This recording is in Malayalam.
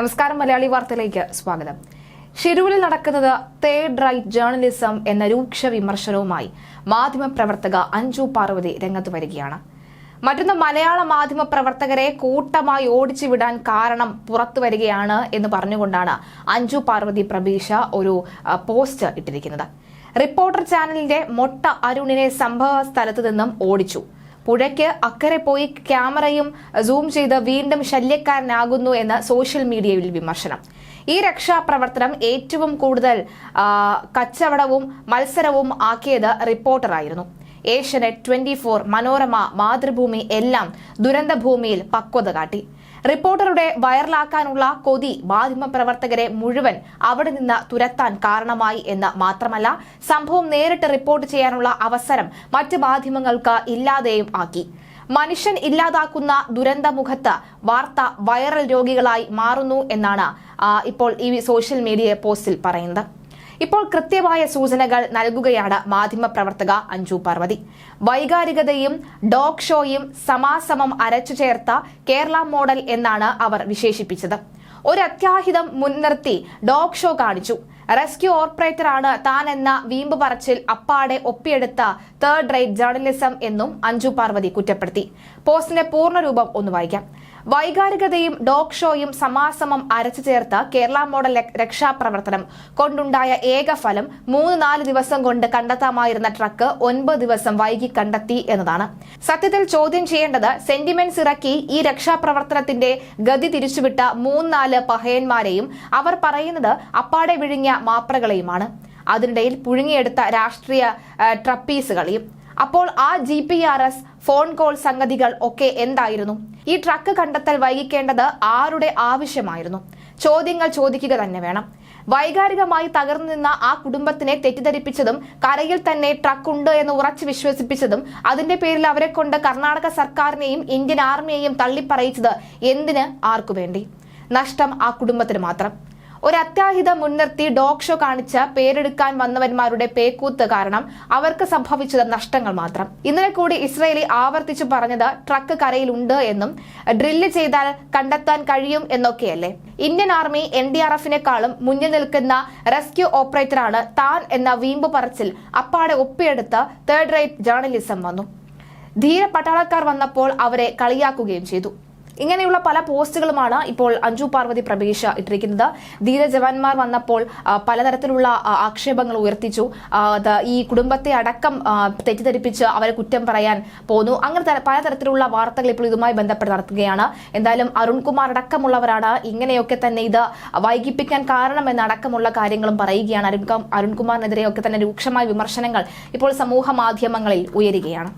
നമസ്കാരം മലയാളി വാർത്തയിലേക്ക് സ്വാഗതം. ഷിരൂരിൽ നടക്കുന്നത് തേർഡ് റൈറ്റ് ജേർണലിസം എന്ന രൂക്ഷ വിമർശനവുമായി മാധ്യമപ്രവർത്തക അഞ്ജു പാർവതി രംഗത്ത് വരികയാണ്. മറ്റൊന്ന് മലയാള മാധ്യമ പ്രവർത്തകരെ കൂട്ടമായി ഓടിച്ചു വിടാൻ കാരണം പുറത്തു വരികയാണ് എന്ന് പറഞ്ഞുകൊണ്ടാണ് അഞ്ജു പാർവതി പ്രബീഷ ഒരു പോസ്റ്റ് ഇട്ടിരിക്കുന്നത്. റിപ്പോർട്ടർ ചാനലിന്റെ മൊട്ട അരുണിനെ സംഭവ സ്ഥലത്ത് നിന്നും ഓടിച്ചു. പുഴയ്ക്ക് അക്കരെ പോയി ക്യാമറയും സൂം ചെയ്ത് വീണ്ടും ശല്യക്കാരനാകുന്നു എന്ന് സോഷ്യൽ മീഡിയയിൽ വിമർശനം. ഈ രക്ഷാപ്രവർത്തനം ഏറ്റവും കൂടുതൽ കച്ചവടവും മത്സരവും ആക്കിയത് റിപ്പോർട്ടറായിരുന്നു. ഏഷ്യനെറ്റ് ട്വന്റി ഫോർ മനോരമ മാതൃഭൂമി എല്ലാം ദുരന്തഭൂമിയിൽ പക്വത കാട്ടി. റിപ്പോർട്ടറുടെ വൈറലാക്കാനുള്ള കൊതി മാധ്യമപ്രവർത്തകരെ മുഴുവൻ അവിടെ നിന്ന് തുരത്താൻ കാരണമായി എന്ന് മാത്രമല്ല സംഭവം നേരിട്ട് റിപ്പോർട്ട് ചെയ്യാനുള്ള അവസരം മറ്റ് മാധ്യമങ്ങൾക്ക് ഇല്ലാതെയും ആക്കി. മനുഷ്യൻ ഇല്ലാതാക്കുന്ന ദുരന്തമുഖത്ത് വാർത്ത വൈറൽ രോഗികളായി മാറുന്നു എന്നാണ് ഇപ്പോൾ ഈ സോഷ്യൽ മീഡിയ പോസ്റ്റിൽ പറയുന്നത്. ഇപ്പോൾ കൃത്യമായ സൂചനകൾ നൽകുകയാണ് മാധ്യമപ്രവർത്തക അഞ്ജു പാർവതി. വൈകാരികതയും ഡോഗ് ഷോയും സമാസമം അരച്ചു ചേർത്ത കേരള മോഡൽ എന്നാണ് അവർ വിശേഷിപ്പിച്ചത്. ഒരു അത്യാഹിതം മുൻനിർത്തി ഡോഗ് ഷോ കാണിച്ചു. റെസ്ക്യൂ ഓപ്പറേറ്ററാണ് താൻ എന്ന വീമ്പ് പറച്ചിൽ അപ്പാടെ ഒപ്പിയെടുത്ത തേർഡ് റേറ്റ് ജേർണലിസം എന്നും അഞ്ജു പാർവതി കുറ്റപ്പെടുത്തി. പോസ്റ്റിന്റെ പൂർണരൂപം ഒന്ന് വായിക്കാം. വൈകാരികതയും ഡോഗ് ഷോയും സമാസമം അരച്ചു ചേർത്ത കേരള മോഡൽ രക്ഷാപ്രവർത്തനം കൊണ്ടുണ്ടായ ഏക ഫലം മൂന്ന് നാല് ദിവസം കൊണ്ട് കണ്ടെത്താമായിരുന്ന ട്രക്ക് ഒൻപത് ദിവസം വൈകി കണ്ടെത്തി എന്നതാണ്. സത്യത്തിൽ ചോദ്യം ചെയ്യേണ്ടത് സെന്റിമെന്റ്സ് ഇറക്കി ഈ രക്ഷാപ്രവർത്തനത്തിന്റെ ഗതി തിരിച്ചുവിട്ട മൂന്നാൽ പഹയന്മാരെയും അവർ പറയുന്നത് അപ്പാടെ വിഴുങ്ങിയ മാപ്രകളെയുമാണ്. അതിനിടയിൽ പുഴുങ്ങിയെടുത്ത രാഷ്ട്രീയ ട്രപ്പീസുകളെയും. അപ്പോൾ ആ G P R S phone call സംഗതികൾ ഒക്കെ എന്തായിരുന്നു? ഈ ട്രക്ക് കണ്ടെത്തൽ വൈകിക്കേണ്ടത് ആരുടെ ആവശ്യമായിരുന്നു? ചോദ്യങ്ങൾ ചോദിക്കുക തന്നെ വേണം. വൈകാരികമായി തകർന്നു നിന്ന ആ കുടുംബത്തിനെ തെറ്റിദ്ധരിപ്പിച്ചതും കരയിൽ തന്നെ ട്രക്ക് ഉണ്ട് എന്ന് ഉറച്ചു വിശ്വസിപ്പിച്ചതും അതിന്റെ പേരിൽ അവരെ കൊണ്ട് കർണാടക സർക്കാരിനെയും ഇന്ത്യൻ ആർമിയെയും തള്ളിപ്പറയിച്ചത് എന്തിന് ആർക്കു വേണ്ടി? നഷ്ടം ആ കുടുംബത്തിന് മാത്രം. ഒരു അത്യാഹിതം മുൻനിർത്തി ഡോഗ് ഷോ കാണിച്ച് പേരെടുക്കാൻ വന്നവന്മാരുടെ പേക്കൂത്ത് കാരണം അവർക്ക് സംഭവിച്ചത് നഷ്ടങ്ങൾ മാത്രം. ഇന്നലെ കൂടി ഇസ്രയേലി ആവർത്തിച്ചു പറഞ്ഞത് ട്രക്ക് കരയിലുണ്ട് എന്നും ഡ്രില്ല് ചെയ്താൽ കണ്ടെത്താൻ കഴിയും എന്നൊക്കെയല്ലേ? Indian army N D R എഫിനെക്കാളും മുന്നിൽ നിൽക്കുന്ന റെസ്ക്യൂ ഓപ്പറേറ്ററാണ് താൻ എന്ന വീമ്പ് പറച്ചിൽ അപ്പാടെ ഒപ്പിയെടുത്ത് തേർഡ് റേറ്റ് ജേർണലിസം വന്നു. ധീര പട്ടാളക്കാർ വന്നപ്പോൾ അവരെ കളിയാക്കുകയും ചെയ്തു. ഇങ്ങനെയുള്ള പല പോസ്റ്റുകളുമാണ് ഇപ്പോൾ അഞ്ജു പാർവതി പ്രവേശ ഇട്ടിരിക്കുന്നത്. ധീര ജവാന്മാർ വന്നപ്പോൾ പലതരത്തിലുള്ള ആക്ഷേപങ്ങൾ ഉയർത്തിച്ചു. ഈ കുടുംബത്തെ അടക്കം തെറ്റിദ്ധരിപ്പിച്ച് അവരെ കുറ്റം പറയാൻ പോന്നു. അങ്ങനെ പലതരത്തിലുള്ള വാർത്തകൾ ഇപ്പോൾ ഇതുമായി ബന്ധപ്പെട്ട് നടത്തുകയാണ് എന്തായാലും അരുൺകുമാർ അടക്കമുള്ളവരാണ്. ഇങ്ങനെയൊക്കെ തന്നെ ഇത് വൈകിപ്പിക്കാൻ കാരണമെന്ന് അടക്കമുള്ള കാര്യങ്ങളും പറയുകയാണ് അരുൺ അരുൺകുമാറിനെതിരെയൊക്കെ തന്നെ രൂക്ഷമായ വിമർശനങ്ങൾ ഇപ്പോൾ സമൂഹ മാധ്യമങ്ങളിൽ ഉയരുകയാണ്.